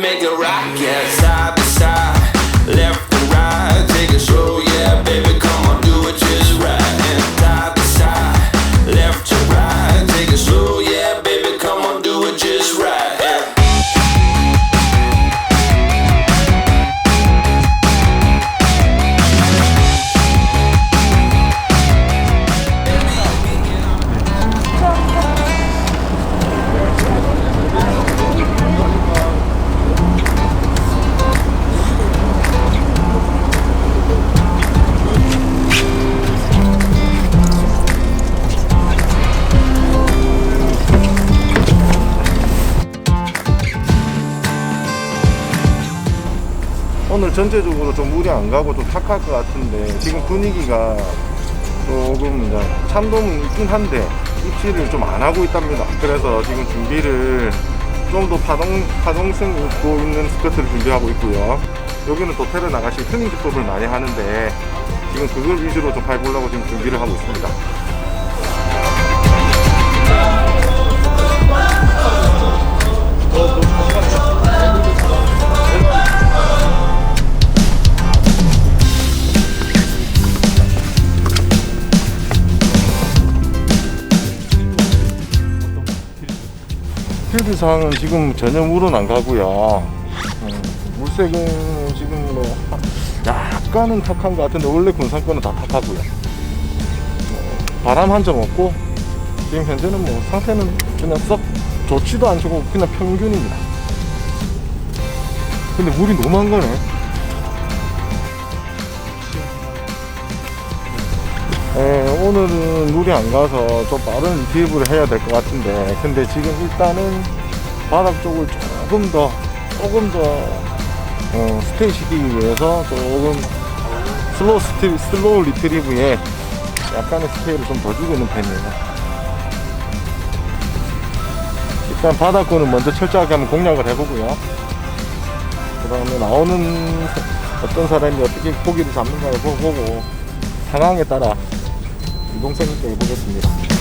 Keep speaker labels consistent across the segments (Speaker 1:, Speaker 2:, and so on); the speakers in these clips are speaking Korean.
Speaker 1: make it right.
Speaker 2: 오늘 전체적으로 좀 물이 안 가고 좀 탁할 것 같은데 지금 분위기가 조금 이제 참돔은 있긴 한데 입질을 좀 안 하고 있답니다. 그래서 지금 준비를 좀 더 파동, 파동성 있고 있는 스커트를 준비하고 있고요. 여기는 또 테러 나가실 트닝 기법을 많이 하는데 지금 그걸 위주로 좀 밟으려고 지금 준비를 하고 있습니다. 상황은 지금 전혀 물은 안 가고요. 음, 물색은 지금 뭐 약간은 탁한 것 같은데 원래 군산권은 다 탁하고요. 뭐 바람 한 점 없고 지금 현재는 뭐 상태는 그냥 썩 좋지도 않고 그냥 평균입니다. 근데 물이 너무 한 거네. 예, 오늘은 물이 안 가서 좀 빠른 리트리브를 해야 될 것 같은데 근데 지금 일단은 바닥 쪽을 조금 더 조금 더 어, 스테이 시키기 위해서 조금 슬로우 스티, 슬로우 리트리브에 약간의 스테이를 좀 더 주고 있는 편이에요 일단 바닥권은 먼저 철저하게 한번 공략을 해보고요 그 다음에 나오는 어떤 사람이 어떻게 고기를 잡는가를 보고 상황에 따라 이동성 있게 해보겠습니다.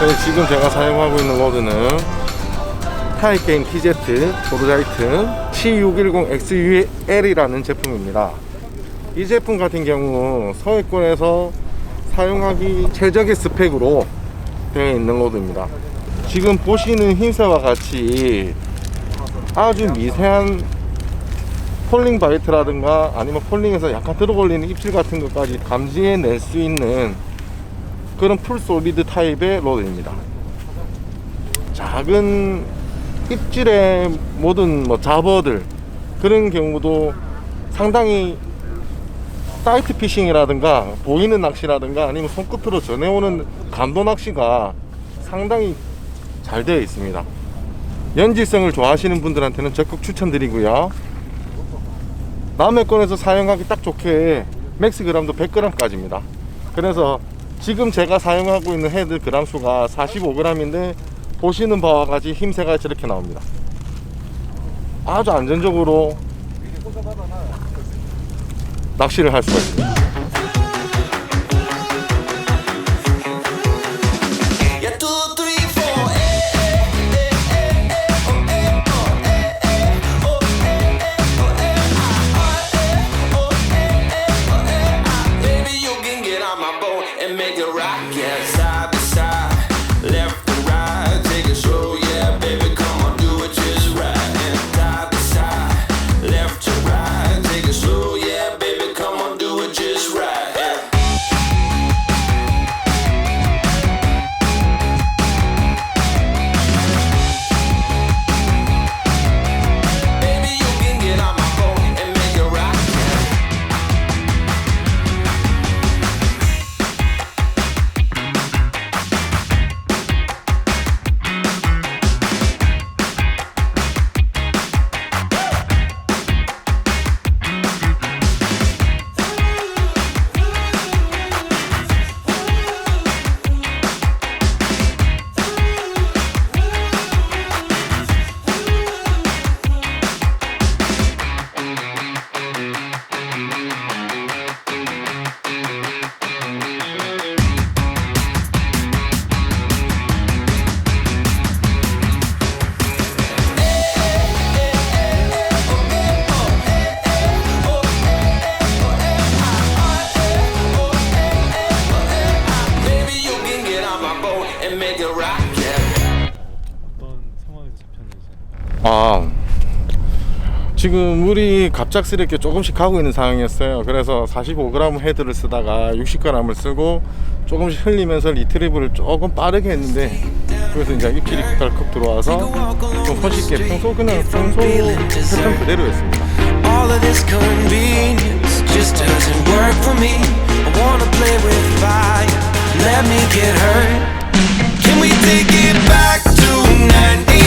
Speaker 2: 네, 지금 제가 사용하고 있는 로드는 타이게임 TZ 도르자이트 C610XUL이라는 제품입니다. 이 제품 같은 경우 서해권에서 사용하기 최적의 스펙으로 되어 있는 로드입니다. 지금 보시는 흰새와 같이 아주 미세한 폴링 바이트라든가 아니면 폴링에서 약간 들어올리는 입질 같은 것까지 감지해낼 수 있는 그런 풀 솔리드 타입의 로드입니다. 작은 입질의 모든 뭐 잡어들 그런 경우도 상당히 사이트 피싱이라든가 보이는 낚시라든가 아니면 손끝으로 전해오는 감도 낚시가 상당히 잘 되어 있습니다. 연질성을 좋아하시는 분들한테는 적극 추천드리고요. 남의 건에서 사용하기 딱 좋게 맥스 그램도 100g까지입니다. 그래서 지금 제가 사용하고 있는 헤드 그람 수가 45g인데 보시는 바와 같이 힘새가 저렇게 나옵니다. 아주 안전적으로 낚시를 할 수가 있습니다. 지금 물이 갑작스럽게 조금씩 가고 있는 상황이었어요 그래서 45g 헤드를 쓰다가 60g을 쓰고 조금씩 흘리면서 리트리브를 조금 빠르게 했는데 그래서 이제 입질이 덜컥 들어와서 좀 손쉽게 평소 그냥 평소 패턴 그대로였습니다.
Speaker 3: Let me get hurt. Can we take it back to 95?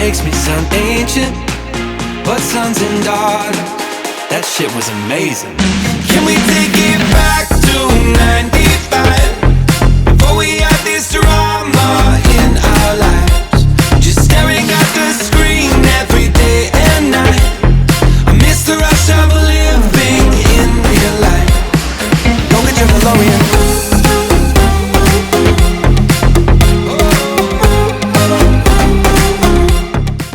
Speaker 3: Makes me sound ancient. But sons and daughters, that shit was amazing. Can we take it back to 95?